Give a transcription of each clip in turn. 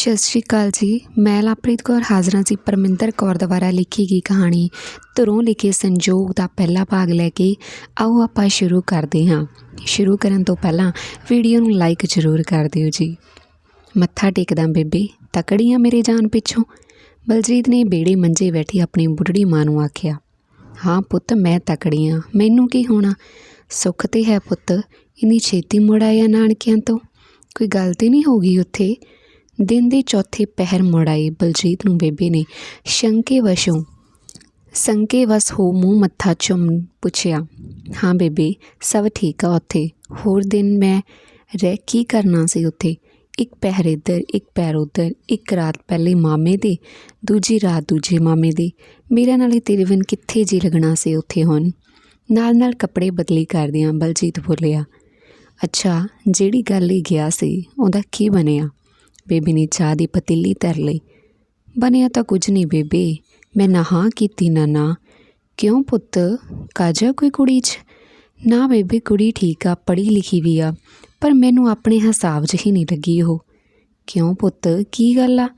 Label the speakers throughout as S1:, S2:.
S1: ਸਤਿ ਸ਼੍ਰੀ ਅਕਾਲ ਜੀ। ਮੈਂ ਲਵਪ੍ਰੀਤ ਕੌਰ ਹਾਜ਼ਰਾਂ ਸੀ ਪਰਮਿੰਦਰ ਕੌਰ ਦੁਆਰਾ ਲਿਖੀ ਗਈ ਕਹਾਣੀ ਧਰੋਂ ਲਿਖੇ ਸੰਜੋਗ ਦਾ ਪਹਿਲਾ ਭਾਗ ਲੈ ਕੇ। ਆਓ ਆਪਾਂ ਸ਼ੁਰੂ ਕਰਦੇ ਹਾਂ। ਸ਼ੁਰੂ ਕਰਨ ਤੋਂ ਪਹਿਲਾਂ ਵੀਡੀਓ ਨੂੰ ਲਾਈਕ ਜ਼ਰੂਰ ਕਰ ਦਿਓ ਜੀ। ਮੱਥਾ ਟੇਕਦਾ ਬੇਬੇ ਤਕੜੀਆਂ ਮੇਰੇ ਜਾਨ ਪਿੱਛੋਂ। ਬਲਜੀਤ ਨੇ ਬੇੜੇ ਮੰਜੇ ਬੈਠੀ ਆਪਣੀ ਬੁੱਢੜੀ ਮਾਂ ਨੂੰ ਆਖਿਆ, ਹਾਂ ਪੁੱਤ, ਮੈਂ ਤਕੜੀਆਂ ਮੈਨੂੰ ਕੀ ਹੋਣਾ? ਸੁੱਖ ਤੇ ਹੈ ਪੁੱਤ, ਇੰਨੀ ਛੇਤੀ ਮੁੜ ਆਇਆ ਨਾਨਕਿਆਂ ਤੋਂ? ਕੋਈ ਗੱਲ ਤੇ ਨਹੀਂ ਗਈ ਉੱਥੇ? ਦਿਨ ਦੇ ਚੌਥੇ ਪਹਿਰ ਮੁੜ ਆਈ। ਬਲਜੀਤ ਨੂੰ ਬੇਬੇ ਨੇ ਸ਼ੰਕੇ ਵਸ਼ੋਂ, ਸੰਕੇ ਵਸ ਹੋ ਮੂੰਹ ਮੱਥਾ ਚੁੰਮ ਪੁੱਛਿਆ, ਹਾਂ ਬੇਬੇ, ਸਭ ਠੀਕ ਆ ਉੱਥੇ? ਹੋਰ ਦਿਨ ਮੈਂ ਰਹਿ ਕੀ ਕਰਨਾ ਸੀ ਉੱਥੇ? ਇੱਕ ਪਹਿਰ ਇੱਧਰ, ਇੱਕ ਪੈਰ ਉੱਧਰ, ਇੱਕ ਰਾਤ ਪਹਿਲੇ ਮਾਮੇ ਦੇ, ਦੂਜੀ ਰਾਤ ਦੂਜੇ ਮਾਮੇ ਦੇ। ਮੇਰੇ ਨਾਲ ਹੀ ਤੇਰੇ ਬਿਨ ਕਿੱਥੇ ਜੀ ਲੱਗਣਾ ਸੀ ਉੱਥੇ ਹੁਣ? ਨਾਲ ਨਾਲ ਕੱਪੜੇ ਬਦਲੀ ਕਰਦਿਆਂ ਬਲਜੀਤ ਬੋਲਿਆ, ਅੱਛਾ, ਜਿਹੜੀ ਗੱਲ ਹੀ ਗਿਆ ਸੀ, ਉਹਦਾ ਕੀ ਬਣਿਆ? ਬੇਬੇ ਨੇ ਚਾਹ ਦੀ ਪਤੀਲੀ ਧਰ ਲਈ। ਬਣਿਆ ਤਾਂ ਕੁਝ ਨਹੀਂ ਬੇਬੇ, ਮੈਂ ਨਹਾ ਕੀਤੀ ਨਾ ਨਾ। ਕਿਉਂ ਪੁੱਤ? ਕਾਜਾ ਕੋਈ ਕੁੜੀ 'ਚ? ਨਾ ਬੇਬੇ, ਕੁੜੀ ਠੀਕ ਆ, ਪੜ੍ਹੀ ਲਿਖੀ ਵੀ ਆ, ਪਰ ਮੈਨੂੰ ਆਪਣੇ ਹਿਸਾਬ 'ਚ ਹੀ ਨਹੀਂ ਲੱਗੀ ਉਹ। ਕਿਉਂ ਪੁੱਤ? ਕੀ ਗੱਲ ਆ?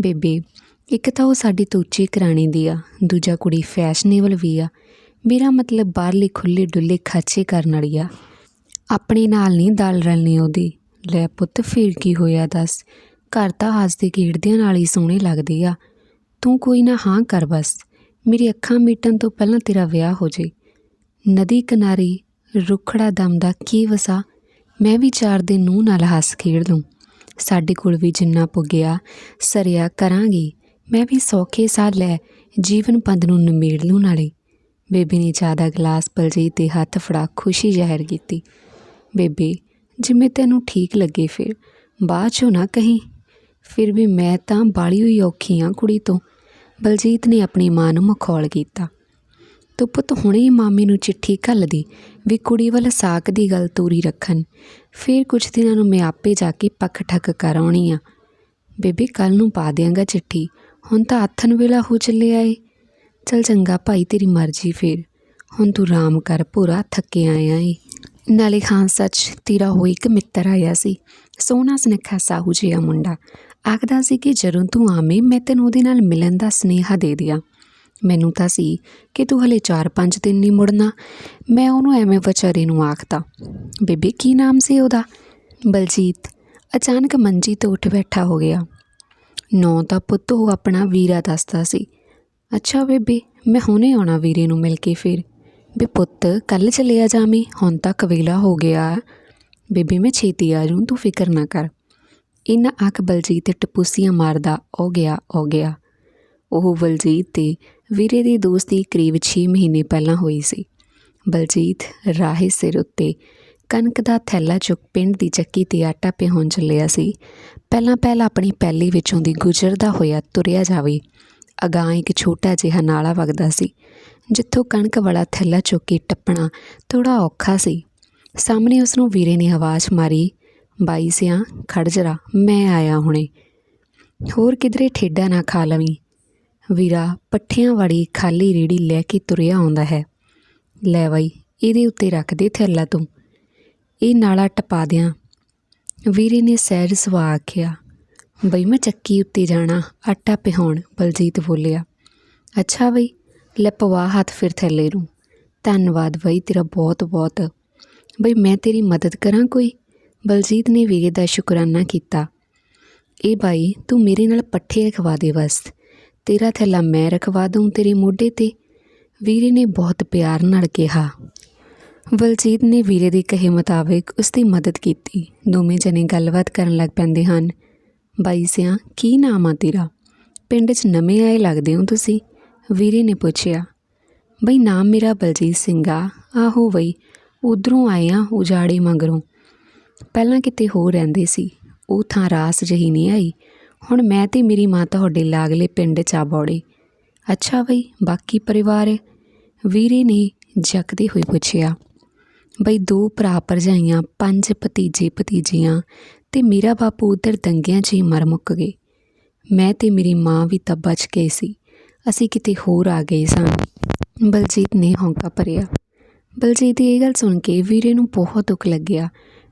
S1: ਬੇਬੇ, ਇੱਕ ਤਾਂ ਉਹ ਸਾਡੀ ਤੂਚੀ ਕਰਾਣੀ ਦੀ ਆ, ਦੂਜਾ ਕੁੜੀ ਫੈਸ਼ਨੇਬਲ ਵੀ ਆ। ਮੇਰਾ ਮਤਲਬ ਬਾਹਰਲੇ ਖੁੱਲੇ ਡੁੱਲੇ ਖਾਚੇ ਕਰਨ ਵਾਲੀ ਆ। ਆਪਣੇ ਨਾਲ ਨਹੀਂ ਦਲ ਰਲਣੀ ਉਹਦੀ। ਲੈ ਪੁੱਤ, ਫਿਰ ਕੀ ਹੋਇਆ ਦੱਸ? ਘਰ ਤਾਂ ਹੱਸਦੇ ਖੇਡਦਿਆਂ ਨਾਲ ਹੀ ਸੋਹਣੇ ਲੱਗਦੇ ਆ। ਤੂੰ ਕੋਈ ਨਾ ਹਾਂ ਕਰ ਬਸ ਮੇਰੀ ਅੱਖਾਂ ਮੀਟਣ ਤੋਂ ਪਹਿਲਾਂ ਤੇਰਾ ਵਿਆਹ ਹੋ ਜੇ। ਨਦੀ ਕਿਨਾਰੇ ਰੁੱਖੜਾ ਦਮ ਦਾ ਕੀ ਵਸਾ, ਮੈਂ ਵੀ ਚਾਰ ਦਿਨ ਨੂੰ ਨਾਲ ਹੱਸ ਖੇਡ ਲੂੰ। ਸਾਡੇ ਕੋਲ ਵੀ ਜਿੰਨਾ ਪੁੱਗਿਆ, ਸਰਿਆ ਕਰਾਂਗੀ। ਮੈਂ ਵੀ ਸੌਖੇ ਸਾਹ ਲੈ, ਜੀਵਨ ਪੰਦ ਨੂੰ ਨਿਮੇੜ ਲੂੰ ਨਾਲੇ। ਬੇਬੇ ਨੇ ਚਾਹ ਦਾ ਗਲਾਸ ਬਲਜੀਤ ਦੇ ਹੱਥ ਫੜਾ ਖੁਸ਼ੀ ਜ਼ਾਹਿਰ ਕੀਤੀ। ਬੇਬੇ, ਜਿਵੇਂ ਤੈਨੂੰ ਠੀਕ ਲੱਗੇ ਫਿਰ, ਬਾਅਦ ਚੋਂ ਨਾ ਕਹੀਂ। ਫਿਰ ਵੀ ਮੈਂ ਤਾਂ ਬਾਲੀ ਹੋਈ ਔਖੀ ਆ ਕੁੜੀ ਤੋਂ। ਬਲਜੀਤ ਨੇ ਆਪਣੀ ਮਾਂ ਨੂੰ ਮਖੌਲ ਕੀਤਾ। ਤੂੰ ਪੁੱਤ ਹੁਣੇ ਹੀ ਮਾਮੀ ਨੂੰ ਚਿੱਠੀ ਘੱਲਦੀ ਵੀ ਕੁੜੀ ਵੱਲ ਸਾਕ ਦੀ ਗੱਲ ਤੂਰੀ ਰੱਖਣ। ਫਿਰ ਕੁਝ ਦਿਨਾਂ ਨੂੰ ਮੈਂ ਆਪੇ ਜਾ ਕੇ ਪੱਖ ਠੱਕ ਕਰ ਆਉਣੀ ਆ। ਬੇਬੀ ਕੱਲ ਨੂੰ ਪਾ ਦਿਆਂਗਾ ਚਿੱਠੀ। ਹੁਣ ਤਾਂ ਆਥਨ ਵੇਲਾ ਹੋ ਚੱਲਿਆ ਏ। ਚਲ ਚੰਗਾ ਭਾਈ, ਤੇਰੀ ਮਰਜ਼ੀ ਫੇਰ। ਹੁਣ ਤੂੰ ਆਰਾਮ ਕਰ ਪੂਰਾ ਥੱਕੇ ਆਇਆ ਏ। ਨਾਲੇ ਖਾਨ ਸੱਚ ਤੇਰਾ ਹੋਈ ਇੱਕ ਮਿੱਤਰ ਆਇਆ ਸੀ। ਸੋਹਣਾ, ਸੁਨੱਖਾ, ਸਾਹੂ ਜਿਹਾ ਮੁੰਡਾ। ਆਖਦਾ ਸੀ ਕਿ ਜਦੋਂ ਤੂੰ ਆਵੇਂ, ਮੈਂ ਤੈਨੂੰ ਉਹਦੇ ਨਾਲ ਮਿਲਣ ਦਾ ਸਨੇਹਾ ਦੇ ਦਿਆ। ਮੈਨੂੰ ਤਾਂ ਸੀ ਕਿ ਤੂੰ ਹਲੇ 4-5 ਦਿਨ ਨਹੀਂ ਮੁੜਨਾ। ਮੈਂ ਉਹਨੂੰ ਐਵੇਂ ਵਿਚਾਰੇ ਨੂੰ ਆਖਦਾ, ਬੇਬੇ, ਕੀ ਨਾਮ ਸੀ ਉਹਦਾ? ਬਲਜੀਤ ਅਚਾਨਕ ਮੰਜੀ ਤੋਂ ਉੱਠ ਬੈਠਾ ਹੋ ਗਿਆ। ਨੌ ਤਾਂ ਪੁੱਤ, ਉਹ ਆਪਣਾ ਵੀਰਾ ਦੱਸਦਾ ਸੀ। ਅੱਛਾ ਬੇਬੇ, ਮੈਂ ਹੁਣੇ ਆਉਣਾ ਵੀਰੇ ਨੂੰ ਮਿਲ ਕੇ ਫਿਰ। ਬੇ ਪੁੱਤ, ਕੱਲ ਚਲਿਆ ਜਾਵੀਂ, ਹੁਣ ਤੱਕ ਵੇਲਾ ਹੋ ਗਿਆ। ਬੇਬੇ, ਮੈਂ ਛੇਤੀ ਆ ਜੂੰ ਤੂੰ ਫਿਕਰ ਨਾ ਕਰ। ਇਨ ਅੱਖ ਬਲਜੀਤ ਤੇ ਟਪੂਸੀਆਂ ਮਾਰਦਾ ਹੋ ਗਿਆ ਹੋ ਗਿਆ। ਉਹ ਬਲਜੀਤ ਤੇ ਵੀਰੇ ਦੀ ਦੋਸਤੀ ਕਰੀਬ 6 ਮਹੀਨੇ ਪਹਿਲਾਂ ਹੋਈ ਸੀ। ਬਲਜੀਤ ਰਾਹੇ ਸਿਰ ਉੱਤੇ ਕਣਕ ਦਾ ਥੈਲਾ ਚੁੱਕ ਪਿੰਡ ਦੀ ਚੱਕੀ ਤੇ ਆਟਾ ਪਿਹਾਉਣ ਚੱਲਿਆ ਸੀ। ਪਹਿਲਾਂ ਪਹਿਲਾਂ ਆਪਣੀ ਪੈਲੀ ਵਿੱਚੋਂ ਦੀ ਗੁਜ਼ਰਦਾ ਹੋਇਆ ਤੁਰਿਆ ਜਾਵੇ, ਅਗਾਂਹ ਇੱਕ ਛੋਟਾ ਜਿਹਾ ਨਾਲਾ ਵਗਦਾ ਸੀ, ਜਿੱਥੋਂ ਕਣਕ ਵਾਲਾ ਥੈਲਾ ਚੁੱਕ ਕੇ ਟੱਪਣਾ ਥੋੜਾ ਔਖਾ ਸੀ। ਸਾਹਮਣੇ ਉਸ ਨੂੰ ਵੀਰੇ ਨੇ ਆਵਾਜ਼ ਮਾਰੀ ਬਾਈ ਸਿਆ, ਖੜ ਜਰਾ, ਮੈਂ ਆਇਆ ਹੁਣੇ। ਹੋਰ ਕਿਧਰੇ ਠੇਡਾ ਨਾ ਖਾ ਲਵੀਂ। ਵੀਰਾ, ਪੱਠਿਆਂ ਵਾਲੀ ਖਾਲੀ ਰੇੜੀ ਲੈ ਕੇ ਤੁਰਿਆ ਆਉਂਦਾ ਹੈ। ਲੈ ਬਾਈ, ਇਹਦੇ ਉੱਤੇ ਰੱਖ ਦੇ ਥੈਲਾ ਤੂੰ। ਇਹ ਨਾਲਾ ਟਪਾ ਦਿਆਂ। ਵੀਰੇ ਨੇ ਸਹਿਜ ਸੁਭਾ ਆਖਿਆ, ਬਈ, ਮੈਂ ਚੱਕੀ ਉੱਤੇ ਜਾਣਾ, ਆਟਾ ਪਿਹਾਉਣ, ਬਲਜੀਤ ਬੋਲਿਆ। ਅੱਛਾ ਬਈ, ਲੈ ਪਵਾ ਹੱਥ ਫਿਰ ਥੈਲੇ ਨੂੰ। ਧੰਨਵਾਦ ਬਈ ਤੇਰਾ ਬਹੁਤ ਬਹੁਤ ਬਈ, ਮੈਂ ਤੇਰੀ ਮਦਦ ਕਰਾਂ ਕੋਈ? ਬਲਜੀਤ ਨੇ ਵੀਰੇ ਦਾ ਸ਼ੁਕਰਾਨਾ ਕੀਤਾ। ਇਹ ਬਾਈ, ਤੂੰ ਮੇਰੇ ਨਾਲ ਪੱਠੇ ਰਖਵਾ ਦੇ ਬਸ ਤੇਰਾ ਥੈਲਾ ਮੈਂ ਰਖਵਾ ਦੂੰ ਤੇਰੇ ਮੋਢੇ ਤੇ। ਵੀਰੇ ਨੇ ਬਹੁਤ ਪਿਆਰ ਨਾਲ ਕਿਹਾ। ਬਲਜੀਤ ਨੇ ਵੀਰੇ ਦੇ ਕਹੇ ਮੁਤਾਬਿਕ ਉਸ ਦੀ ਮਦਦ ਕੀਤੀ। ਦੋਵੇਂ ਜਣੇ ਗੱਲਬਾਤ ਕਰਨ ਲੱਗ ਪੈਂਦੇ ਹਨ। ਬਾਈ ਸਿਆ, ਕੀ ਨਾਮ ਆ ਤੇਰਾ? ਪਿੰਡ 'ਚ ਨਵੇਂ ਆਏ ਲੱਗਦੇ ਹੋ ਤੁਸੀਂ? ਵੀਰੇ ਨੇ ਪੁੱਛਿਆ। ਬਈ, ਨਾਮ ਮੇਰਾ ਬਲਜੀਤ ਸਿੰਘ ਆ। ਆਹੋ ਬਈ, ਉਧਰੋਂ ਆਏ ਆ ਉਜਾੜੇ ਮਗਰੋਂ। ਪਹਿਲਾਂ ਕਿਤੇ ਹੋਰ ਰਹਿੰਦੇ ਸੀ। ਉਹ ਥਾਂ ਰਾਸ ਜਹੀ ਨਹੀਂ ਆਈ। ਹੁਣ ਮੈਂ ਤੇ ਮੇਰੀ ਮਾਂ ਤੁਹਾਡੇ ਲਾਗਲੇ ਪਿੰਡ 'ਚ ਆ ਬੌੜੇ। ਅੱਛਾ ਬਈ, ਬਾਕੀ ਪਰਿਵਾਰ? ਵੀਰੇ ਨੇ ਜੱਕਦੇ ਹੋਏ ਪੁੱਛਿਆ, ਬਈ ਦੋ ਭਰਾ ਭਰਜਾਈਆਂ, ਪੰਜ ਭਤੀਜੇ ਭਤੀਜੀਆਂ ਤੇ ਮੇਰਾ ਬਾਪੂ ਉਧਰ ਦੰਗਿਆਂ 'ਚ ਹੀ ਮਰ ਮੁੱਕ ਗਏ। ਮੈਂ ਤੇ ਮੇਰੀ ਮਾਂ ਵੀ ਤਾਂ ਬਚ ਗਏ ਸੀ। ਅਸੀਂ ਕਿਤੇ ਹੋਰ ਆ ਗਏ ਸਾਂ। ਬਲਜੀਤ ਨੇ ਹੌਂਕਾ ਭਰਿਆ। ਬਲਜੀਤ ਦੀ ਇਹ ਗੱਲ ਸੁਣ ਕੇ ਵੀਰੇ ਨੂੰ ਬਹੁਤ ਦੁੱਖ ਲੱਗਿਆ।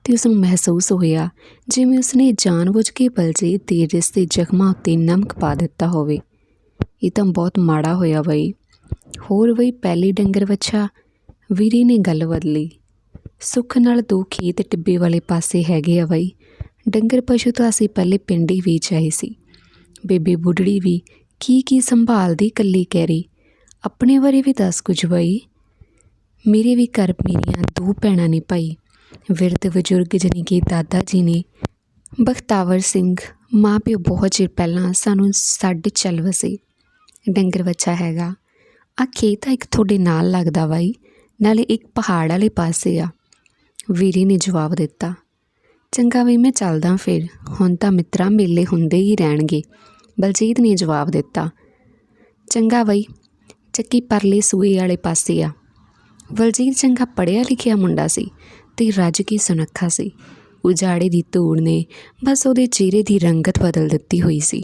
S1: ਤੇ ਉਸ ਨੂੰ ਮਹਿਸੂਸ ਹੋਇਆ ਜਿਵੇਂ ਉਸਨੇ ਜਾਣਬੁੱਝ ਕੇ ਬਲਜੀਤ ਦੇ ਰਿਸ਼ਤੇ ਜ਼ਖਮਾਂ ਉੱਤੇ ਨਮਕ ਪਾ ਦਿੱਤਾ ਹੋਵੇ। ਇਹ ਤਾਂ ਬਹੁਤ ਮਾੜਾ ਹੋਇਆ ਬਈ। ਹੋਰ ਬਈ ਪਹਿਲੇ ਡੰਗਰ ਵੱਛਾ, ਵੀਰੇ ਨੇ ਗੱਲ ਬਦਲੀ। ਸੁੱਖ ਨਾਲ ਦੋ ਖੇਤ ਟਿੱਬੇ ਵਾਲੇ ਪਾਸੇ ਹੈਗੇ ਆ ਬਈ। ਡੰਗਰ ਪਸ਼ੂ ਤਾਂ ਅਸੀਂ ਪਹਿਲੇ ਪਿੰਡ ਹੀ ਵੇਚ ਆਏ ਸੀ। ਬੇਬੇ ਬੁੱਢੜੀ ਵੀ ਕੀ ਕੀ ਸੰਭਾਲਦੀ ਕੱਲੀ ਕਹਿਰੀ ਆਪਣੇ ਬਾਰੇ ਵੀ ਦੱਸ ਕੁਝ ਬਈ। ਮੇਰੇ ਵੀ ਘਰ ਮੇਰੀਆਂ ਦੋ ਭੈਣਾਂ ਨੇ ਭਾਈ। ਵਿਰਧ ਬਜ਼ੁਰਗ ਜਾਣੀ ਕਿ ਦਾਦਾ ਜੀ ਨੇ ਬਖਤਾਵਰ ਸਿੰਘ ਮਾਂ ਪਿਓ ਬਹੁਤ ਚਿਰ ਪਹਿਲਾਂ ਸਾਨੂੰ ਸਾਡੇ ਚੱਲ ਵਸੇ ਡੰਗਰ ਬੱਚਾ ਹੈਗਾ। ਆ ਖੇਤ ਆ ਇੱਕ ਤੁਹਾਡੇ ਨਾਲ ਲੱਗਦਾ ਬਾਈ ਨਾਲੇ ਇੱਕ ਪਹਾੜ ਵਾਲੇ ਪਾਸੇ ਆ। ਵੀਰੇ ਨੇ ਜਵਾਬ ਦਿੱਤਾ। ਚੰਗਾ ਵੀ ਮੈਂ ਚੱਲਦਾ ਫਿਰ। ਹੁਣ ਤਾਂ ਮਿੱਤਰਾਂ ਮੇਲੇ ਹੁੰਦੇ ਹੀ ਰਹਿਣਗੇ। ਬਲਜੀਤ ਨੇ ਜਵਾਬ ਦਿੱਤਾ। ਚੰਗਾ ਬਈ, ਚੱਕੀ ਪਰਲੇ ਸੂਏ ਵਾਲੇ ਪਾਸੇ ਆ। ਬਲਜੀਤ ਚੰਗਾ ਪੜ੍ਹਿਆ ਲਿਖਿਆ ਮੁੰਡਾ ਸੀ। ਤੇ ਰੱਜ ਕੇ ਸੁਨੱਖਾ ਸੀ। ਉਜਾੜੇ ਦੀ ਧੂੜ ਨੇ ਬਸ ਉਹਦੇ ਚਿਹਰੇ ਦੀ ਰੰਗਤ ਬਦਲ ਦਿੱਤੀ ਹੋਈ ਸੀ।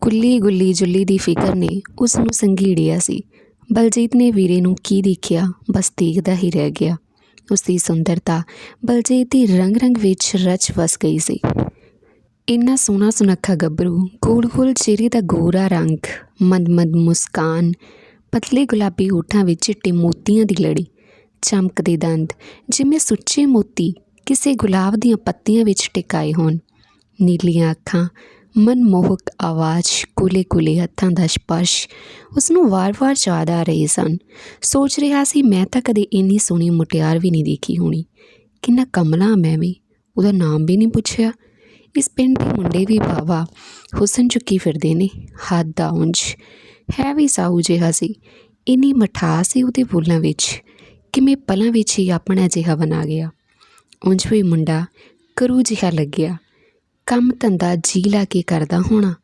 S1: ਕੁੱਲੀ ਗੁੱਲੀ ਜੁੱਲੀ ਦੀ ਫਿਕਰ ਨੇ ਉਸ ਨੂੰ ਸੰਘੀੜਿਆ ਸੀ। ਬਲਜੀਤ ਨੇ ਵੀਰੇ ਨੂੰ ਕੀ ਦੇਖਿਆ, ਬਸ ਦੇਖਦਾ ਹੀ ਰਹਿ ਗਿਆ। ਉਸ ਦੀ ਸੁੰਦਰਤਾ ਬਲਜੀਤ ਦੀ ਰੰਗ-ਰੰਗ ਵਿੱਚ ਰਚ ਵਸ ਗਈ ਸੀ। ਇੰਨਾ ਸੋਹਣਾ ਸੁਨੱਖਾ ਗੱਭਰੂ, ਗੋਲ-ਗੋਲ ਚਿਹਰੇ ਦਾ ਗੋਰਾ ਰੰਗ, ਮਦ-ਮਦ ਮੁਸਕਾਨ, ਪਤਲੇ ਗੁਲਾਬੀ ਹੋਠਾਂ ਵਿੱਚ ਚਿੱਟੇ ਮੋਤੀਆਂ ਦੀ ਲੜੀ। ਚਮਕਦੇ ਦੰਦ, ਜਿਵੇਂ ਸੁੱਚੇ ਮੋਤੀ ਕਿਸੇ ਗੁਲਾਬ ਦੀਆਂ ਪੱਤੀਆਂ ਵਿੱਚ ਟਿਕਾਏ ਹੋਣ। ਨੀਲੀਆਂ ਅੱਖਾਂ, ਮਨਮੋਹਕ ਆਵਾਜ਼, ਕੁਲੇ-ਕੁਲੇ ਹੱਥਾਂ ਦਾ ਸਪਰਸ਼ ਉਸ ਨੂੰ ਵਾਰ-ਵਾਰ ਯਾਦ ਆ ਰਹੇ ਸਨ। ਸੋਚ ਰਿਹਾ ਸੀ, ਮੈਂ ਤਾਂ ਕਦੇ ਇੰਨੀ ਸੋਹਣੀ ਮੁਟਿਆਰ ਵੀ ਨਹੀਂ ਦੇਖੀ ਹੋਣੀ। ਕਿੰਨਾ ਕਮਲਾ ਮੈਂ ਵੀ, ਉਹਦਾ ਨਾਮ ਵੀ ਨਹੀਂ ਪੁੱਛਿਆ। ਇਸ ਪਿੰਡ ਦੇ ਮੁੰਡੇ ਵੀ ਬਾਵਾ ਹੁਸਨ ਚੁੱਕੀ ਫਿਰਦੇ ਨੇ ਹੱਥ ਦਾ ਉਂਝ। ਹੈ ਵੀ ਸਾਊ ਜਿਹਾ ਸੀ, ਇੰਨੀ ਮਠਾਸ ਸੀ ਉਹਦੇ ਬੋਲਾਂ ਵਿੱਚ। ਕਿਵੇਂ ਪਲਾਂ ਵਿੱਚ ਹੀ ਆਪਣਾ ਜਿਹਾ ਬਣਾ ਗਿਆ। ਉਂਝ ਵੀ ਮੁੰਡਾ ਕਰੂ ਜਿਹਾ ਲੱਗਿਆ। ਕੰਮ ਧੰਦਾ ਜੀ ਲਾ ਕੇ ਕਰਦਾ ਹੋਣਾ।